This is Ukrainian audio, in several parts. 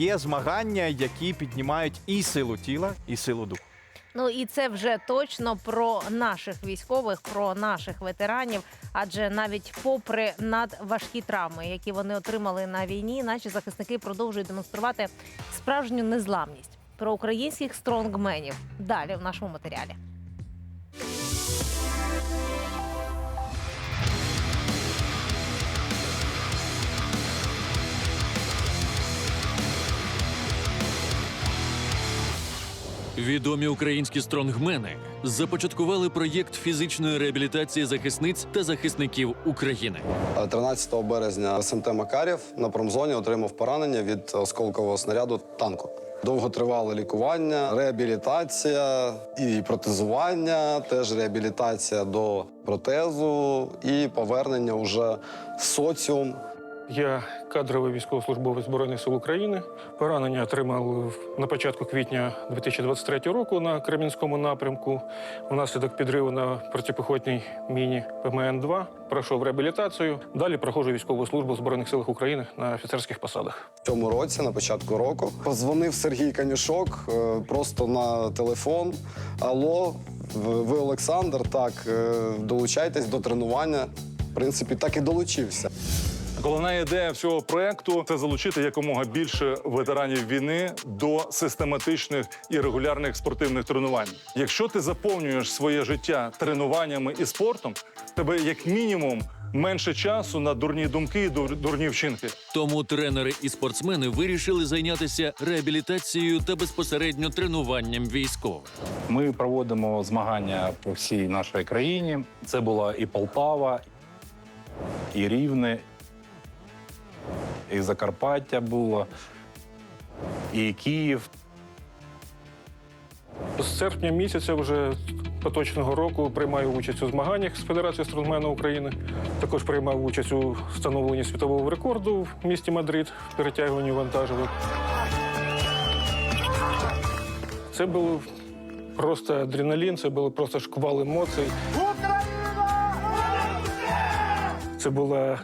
є змагання, які піднімають і силу тіла, і силу духу. Ну і це вже точно про наших військових, про наших ветеранів. Адже навіть попри надважкі травми, які вони отримали на війні, наші захисники продовжують демонструвати справжню незламність про українських стронгменів. Далі в нашому матеріалі. Відомі українські стронгмени започаткували проєкт фізичної реабілітації захисниць та захисників України. 13 березня СМТ Макарів на промзоні отримав поранення від осколкового снаряду танку. Довго тривало лікування, реабілітація і протезування, теж реабілітація до протезу і повернення вже в соціум. Я кадровий військовослужбовець Збройних сил України. Поранення отримав на початку квітня 2023 року на Кремінському напрямку. Внаслідок підриву на протипіхотній міні ПМН-2 пройшов реабілітацію. Далі проходжу військову службу в Збройних силах України на офіцерських посадах. В цьому році, на початку року, позвонив Сергій Канюшок е, просто на телефон. Алло, ви Олександр, так, е, долучайтесь до тренування. В принципі, так і долучився. Головна ідея всього проекту це залучити якомога більше ветеранів війни до систематичних і регулярних спортивних тренувань. Якщо ти заповнюєш своє життя тренуваннями і спортом, тебе як мінімум менше часу на дурні думки і дур- дурні вчинки. Тому тренери і спортсмени вирішили зайнятися реабілітацією та безпосередньо тренуванням військових. Ми проводимо змагання по всій нашій країні. Це була і Полтава, і Рівне, і Закарпаття було, і Київ. З серпня місяця вже поточного року приймаю участь у змаганнях з Федерації стронгмена України. Також приймав участь у встановленні світового рекорду в місті Мадрид в перетягуванні вантажівок. Це був просто адреналін, це були просто шквал емоцій. Це була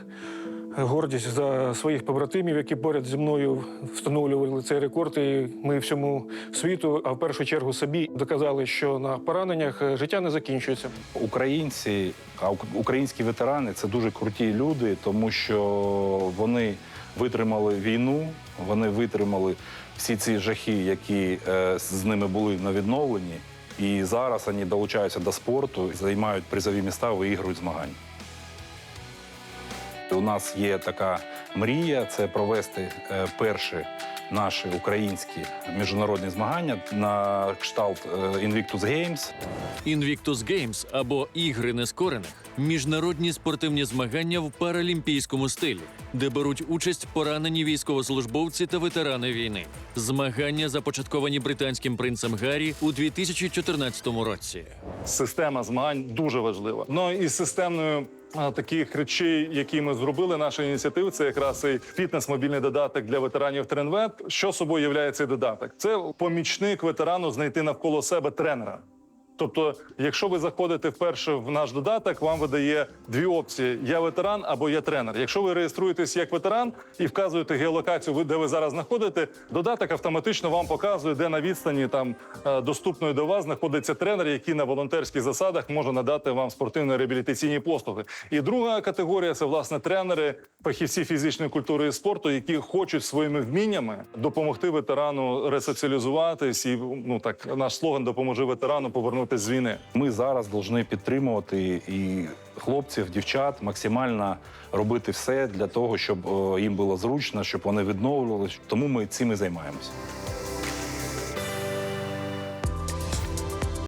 гордість за своїх побратимів, які поряд зі мною встановлювали цей рекорд. І ми всьому світу, а в першу чергу собі, доказали, що на пораненнях е, життя не закінчується. Українці, а українські ветерани це дуже круті люди, тому що вони витримали війну, вони витримали всі ці жахи, які е, з ними були на відновленні. І зараз вони долучаються до спорту, займають призові міста, виігрують змагання. У нас є така мрія це провести е, перші наші українські міжнародні змагання на кшталт е, Invictus Games. Invictus Games або Ігри нескорених міжнародні спортивні змагання в паралімпійському стилі, де беруть участь поранені військовослужбовці та ветерани війни. Змагання започатковані британським принцем Гаррі у 2014 році. Система змагань дуже важлива. Ну і системною таких речей, які ми зробили, наша ініціатива, це якраз і фітнес-мобільний додаток для ветеранів Тренвеб. Що собою являє цей додаток? Це помічник ветерану знайти навколо себе тренера. Тобто, якщо ви заходите вперше в наш додаток, вам видає дві опції: я ветеран або я тренер. Якщо ви реєструєтесь як ветеран і вказуєте геолокацію, ви- де ви зараз знаходите, додаток автоматично вам показує, де на відстані там е, доступної до вас знаходиться тренер, який на волонтерських засадах може надати вам спортивно-реабілітаційні послуги. І друга категорія це власне тренери, фахівці фізичної культури і спорту, які хочуть своїми вміннями допомогти ветерану ресоціалізуватись. І ну так наш слоган допоможи ветерану повернутися з війни. Ми зараз повинні підтримувати і хлопців, дівчат, максимально робити все для того, щоб е, їм було зручно, щоб вони відновлювалися. Тому ми цим і займаємося.